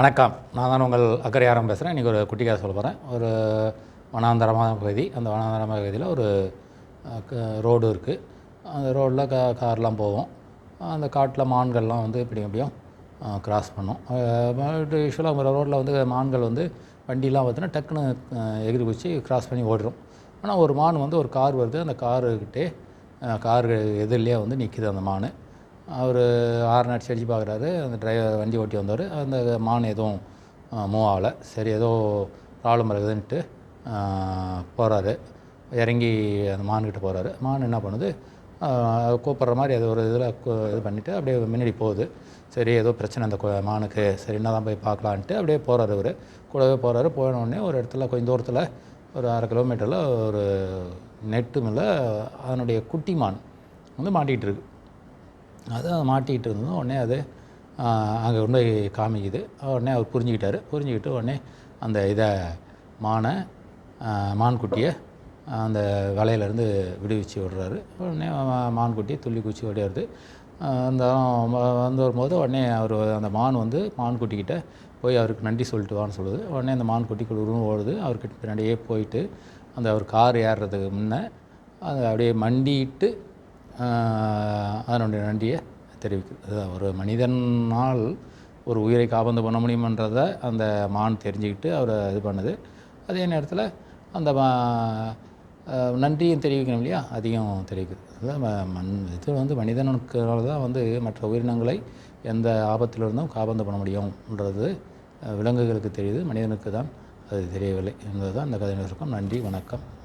வணக்கம். நான் தான் உங்கள் அக்கறையாரம் பேசுகிறேன் இன்றைக்கி ஒரு குட்டி கதை சொல்ல போகிறேன் ஒரு வனாந்தரமான பகுதி. அந்த வனாந்தரமான பகுதியில் ஒரு க- ரோடு இருக்குது அந்த ரோட்டில் கா கார்லாம் போவோம். அந்த காட்டில் மான்கள்லாம் வந்து இப்படி எப்படியும் கிராஸ் பண்ணும். யூஸ்வலாக ஒரு ரோட்டில் வந்து மான்கள் வந்து வண்டிலாம் பார்த்தீங்கன்னா டக்குன்னு எகிரி குச்சி கிராஸ் பண்ணி ஓடிடும் ஆனால் ஒரு மான் வந்து ஒரு கார் வருது. அந்த காருக்கிட்டே கார் எதிரிலே வந்து நிற்கிது அந்த மான். அவர் ஆறு அடிச்சு அடித்து பார்க்குறாரு அந்த டிரைவர் வண்டி ஓட்டி வந்தவர். அந்த மான் எதுவும் மூவ் ஆகலை. சரி ஏதோ ப்ராப்ளம் இருக்குதுன்ட்டு போகிறாரு இறங்கி அந்த மான்கிட்ட போகிறாரு மான் என்ன பண்ணுது? கூப்பிட்ற மாதிரி அது ஒரு இதில் இது பண்ணிவிட்டு அப்படியே முன்னாடி போகுது. சரி ஏதோ பிரச்சனை அந்த மானுக்கு. சரி என்ன தான் போய் பார்க்கலான்ட்டு அப்படியே போகிறாரு இவர். கூடவே போகிறாரு போனோடனே ஒரு இடத்துல கொஞ்சம் தூரத்தில் ஒரு அரை கிலோமீட்டரில் ஒரு நெட்டு மேலே அதனுடைய குட்டி மான் வந்து மாட்டிகிட்டு இருக்கு. அது மாட்டிக்கிட்டு இருந்ததும் உடனே அது அங்கே கொண்டு போய் காமிக்குது. உடனே அவர் புரிஞ்சுக்கிட்டார். புரிஞ்சுக்கிட்டு உடனே அந்த இதை மானை மான்குட்டியை அந்த வலையிலேருந்து விடுவிச்சு விடுறாரு. உடனே மான்குட்டியை மான்குட்டி துள்ளி குச்சி ஓடிடுது அந்த வந்து வரும்போது உடனே அவர் அந்த மான் வந்து மான்குட்டிக்கிட்ட போய் அவருக்கு நன்றி சொல்லிட்டு வான்னு சொல்லுது. உடனே அந்த மான்குட்டி குழுவும் ஓடுது. அவர்கிட்ட பின்னாடியே போயிட்டு அந்த அவர் கார் ஏறுறதுக்கு முன்னே அதை அப்படியே மண்டிட்டு அதனுடைய நன்றியை தெரிவிக்குது ஒரு மனிதனால் ஒரு உயிரை காபந்து பண்ண முடியுமன்றதை அந்த மான் தெரிஞ்சுக்கிட்டு அவரை இது பண்ணுது. அதே நேரத்தில் அந்த மா- நன்றியும் தெரிவிக்கணும் இல்லையா? அதிகம் தெரிவிக்குது. மண் இது வந்து மனிதனுக்குனால தான் வந்து மற்ற உயிரினங்களை எந்த ஆபத்திலிருந்தும் காபந்து பண்ண முடியும்ன்றது விலங்குகளுக்கு தெரியுது. மனிதனுக்கு தான் அது தெரியவில்லை. என்பது தான் இந்த கதையில் நன்றி வணக்கம்.